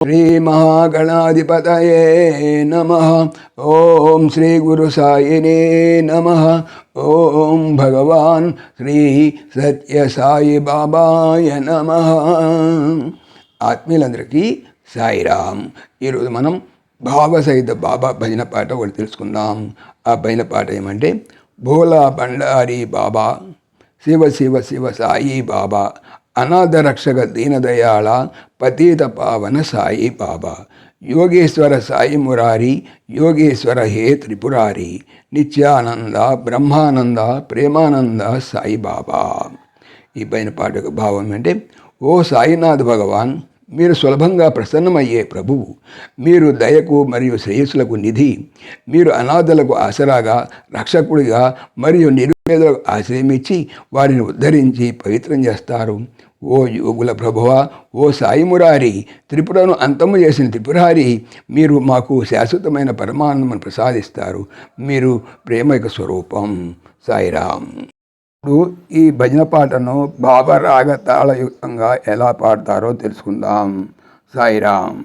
శ్రీ మహాగణాధిపతయే నమ. ఓం శ్రీ గురు సాయినే నమ. ఓం భగవాన్ శ్రీ సత్య సాయి బాబాయ నమ. ఆత్మీయులందరికీ సాయిరామ్. ఈరోజు మనం భావసహిత బాబా భజన పాట ఒకటి తెలుసుకుందాం. ఆ భజన పాట ఏమంటే భోలా బండారి బాబా శివ శివ శివ సాయి బాబా అనాథ రక్షక దీనదయాళ పతీత పావన సాయి బాబా. యోగేశ్వర సాయి మురారి యోగేశ్వర హే త్రిపురారి నిత్యానంద బ్రహ్మానంద ప్రేమానంద సాయి బాబా. ఈ పైన పాటకు భావం అంటే ఓ సాయినాథ్ భగవాన్ మీరు సులభంగా ప్రసన్నమయ్యే ప్రభువు. మీరు దయకు మరియు శ్రేయస్సులకు నిధి. మీరు అనాథలకు ఆసరాగా రక్షకుడిగా మరియు నిరుపేదలకు ఆశ్రయమిచ్చి వారిని ఉద్ధరించి పవిత్రం చేస్తారు. ఓ యోగుల ప్రభువ ఓ సాయి మురారి త్రిపురను అంతము చేసిన త్రిపురారి మీరు మాకు శాశ్వతమైన పరమానందమును ప్రసాదిస్తారు. మీరు ప్రేమిక స్వరూపం. సాయిరామ్. ఇప్పుడు ఈ భజన పాటను రాగ తాళయుక్తంగా ఎలా పాడతారో తెలుసుకుందాం. సాయిరామ్.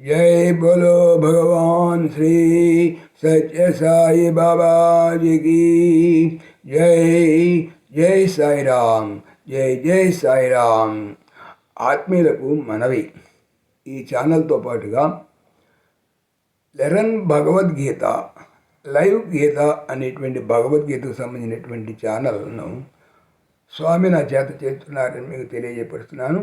जय बोलो भगवान श्री सत्य साई बाबा जी की जय జై సాయిరామ్ జై జై సాయిరామ్ ఆత్మీయులకు మనవి ఈ ఛానల్తో పాటుగా లెరన్ భగవద్గీత లైవ్ గీత అనేటువంటి భగవద్గీతకు సంబంధించినటువంటి ఛానల్ను స్వామి నా చేత చేస్తున్నారని మీకు తెలియజేపరుస్తున్నాను